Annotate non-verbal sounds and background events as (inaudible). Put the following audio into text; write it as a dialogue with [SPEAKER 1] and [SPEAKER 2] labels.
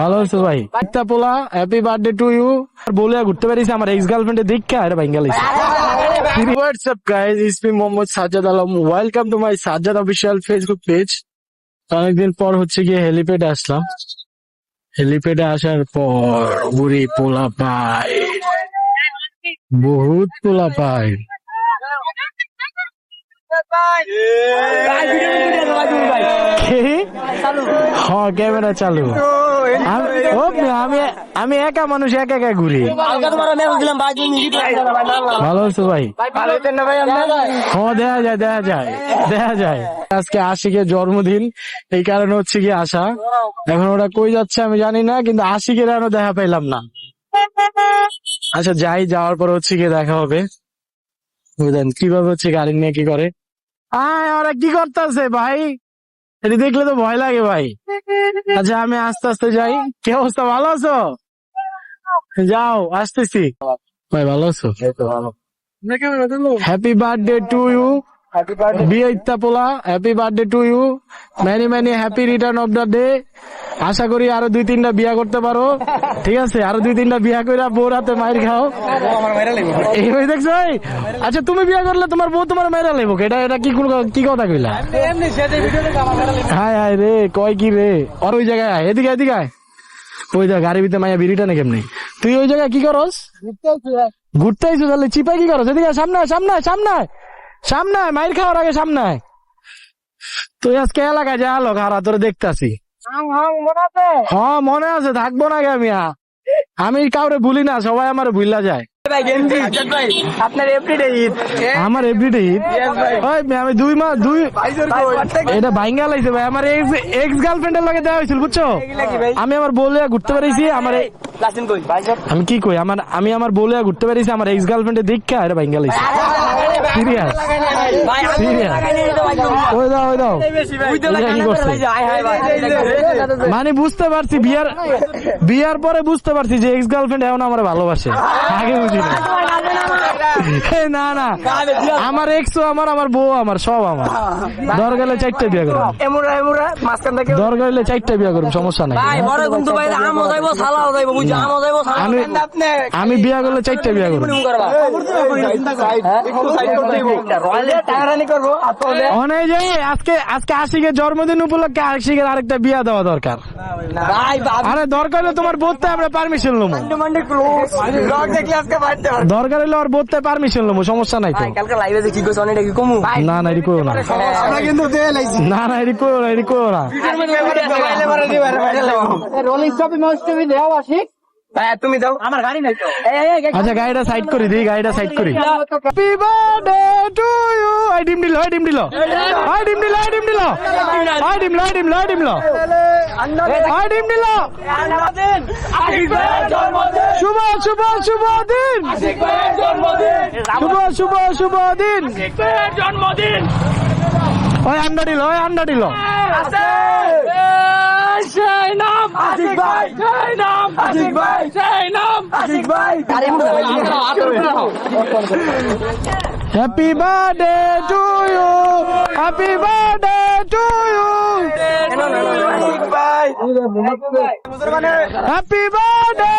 [SPEAKER 1] ভালো আছো ভাই? একটা পোলা হ্যাপি বার্থডে টু ইউ আর বলে ঘুরতে পারিস আমার এক্স গার্লফ্রেন্ডে দীক্ষা এটা Bengali WhatsApp guys is me Mohammad Sajjad Alam welcome to my Sajjad official Facebook page অনেকদিন পর হচ্ছে গিয়ে হেলিপ্যাডে আসলাম। হেলিপ্যাডে আসার পর বুড়ি পোলা পাই। বহুত পোলা পাই। হ্যাঁ ক্যামেরা চালু। আমি আমি আমি একা মানুষ একা একা ঘুরি। ভালো আছো ভাই? হ্যাঁ দেখা যায়। দেখা যায় দেখা যায় আজকে আশিকের জন্মদিন এই কারণে হচ্ছে কি আসা এখন ওরা কই যাচ্ছে আমি জানি না কিন্তু আশিকের এখনও দেখা পাইলাম না। আচ্ছা যাই যাওয়ার পর হচ্ছে গিয়ে দেখা হবে। বুঝলেন কীভাবে হচ্ছে গাড়ি নিয়ে কি করে? আয় ওরা কি করতেছে ভাই? এটা দেখলে তো ভয় লাগে ভাই। আচ্ছা আমি আস্তে আস্তে যাই। কি অবস্থা ভালো আছো? যাও আসতেছি। ভাই ভালো আছো? হ্যাপি বার্থডে টু ইউ বিয়ে ইত্তা পোলা happy birthday to you many many happy return of the day আশা করি আরও দুই তিনটা বিয়া করতে পারো। ঠিক আছে, আরও দুই তিনটা বিয়া করে বউ রাতে মায়ের খাও। এই ভাই দেখছ? আচ্ছা তুমি বিয়া করলে তোমার বউ তোমার মেয়েরা লেবো এটা এটা কি কি কথা কইলা? হায় হায় রে, কয় কি রে? আর ওই জায়গায় এদিকে এদিকে। ওই দেখ গাড়ি ভিতরে মাইয়া বিড়িটা না কেমনি? তুই ওই জায়গায় কি করস? ঘুরতে আইছো তাহলে, চিপাই কি করস? এদিকে সামনে সামনে সামনে। সামনে মাইর খাওয়ার আগে সামনে। তুই আজকে এলাকায় যা লোক হারা তোরে দেখতাছি। হ্যাঁ মনে আছে থাকব না গে আমি আমি কাউরে ভুলি না সবাই আমার ভুললা যায়।
[SPEAKER 2] আপনার এভরিডে ঈদ।
[SPEAKER 1] আমার এভরিডে ঈদ? ওই আমি দুই মাস দুই এটা ভাইঙ্গা লাইছে ভাই। আমার এক্স এক্স গার্লফ্রেন্ডের লগে দেওয়া হয়েছিল বুঝছ? আমি আমার বলে ঘুরতে পারিছি আমার আমি কি কই? আমার আমি আমার বলে ঘুরতে পারিছি আমার এক্স গার্লফ্রেন্ডের দীক্ষা এটা ভাইঙ্গা লাইছে সিরিয়াস ওই দাও ওই দাও। মানে বুঝতে পারছি বিয়ার বিয়ার পরে বুঝতে পারছি যে এক্স গার্লফ্রেন্ড এখন আমার ভালোবাসে। আগে বুঝি না এ, (laughs) না না। আমার এক্স আমার আমার বউ আমার সব আমার। দরকার হলে চারটে বিয়া করুন
[SPEAKER 2] এমুরা এমুরা মাঝখান থেকে
[SPEAKER 1] দরকার হলে চারটে বিয়া করুন সমস্যা নাই।
[SPEAKER 2] ভাই বড় কিন্তু ভাই আমও যাইবো সালাও যাইবো বুঝছ? আমও যাইবো সালাও
[SPEAKER 1] আমি
[SPEAKER 2] আপনি
[SPEAKER 1] আমি বিয়া করলে চারটে বিয়া করুন অনেক যে আজকে আজকে আশিকের জন্মদিন উপলক্ষে আশিকের আরেকটা বিয়া দেওয়া দরকার। আরে দরকার হলে তোমার বোধতে আমরা পারমিশন লমু। দরকার হলে ওর বোধতে পারমিশন লমু সমস্যা নাই তো।
[SPEAKER 2] কালকে লাইভে যে কি কইছ অনেকটা কি কমু।
[SPEAKER 1] না না করো না। না না এটি করো না এটি করো না।
[SPEAKER 2] রোলিং স্টপে মাস্ট বি দেওয়া আশিক তুমি দাও। আমার গাড়ি নাই
[SPEAKER 1] আচ্ছা গাড়িটা সাইড করে দিই গাড়িটা সাইড করি। Happy birthday to you I ডিম দিল আই ডিম দিল। আই ডিম দিল আই ডিম দিল। আই ডিম লো আই ডিম লো আই ডিম লো আই ডিম দিল। শুভ শুভ শুভ দিন। শুভ শুভ শুভ দিন।
[SPEAKER 2] জন্মদিন।
[SPEAKER 1] ওই আন্ডা দিল ওই আন্ডা দিল
[SPEAKER 2] সেই নাম। আশিক ভাই। সেই নাম। আশিক ভাই। সেই নাম। আশিক ভাই।
[SPEAKER 1] Happy birthday to you happy birthday to you
[SPEAKER 2] Ashik ভাই
[SPEAKER 1] হ্যাপি বার্থডে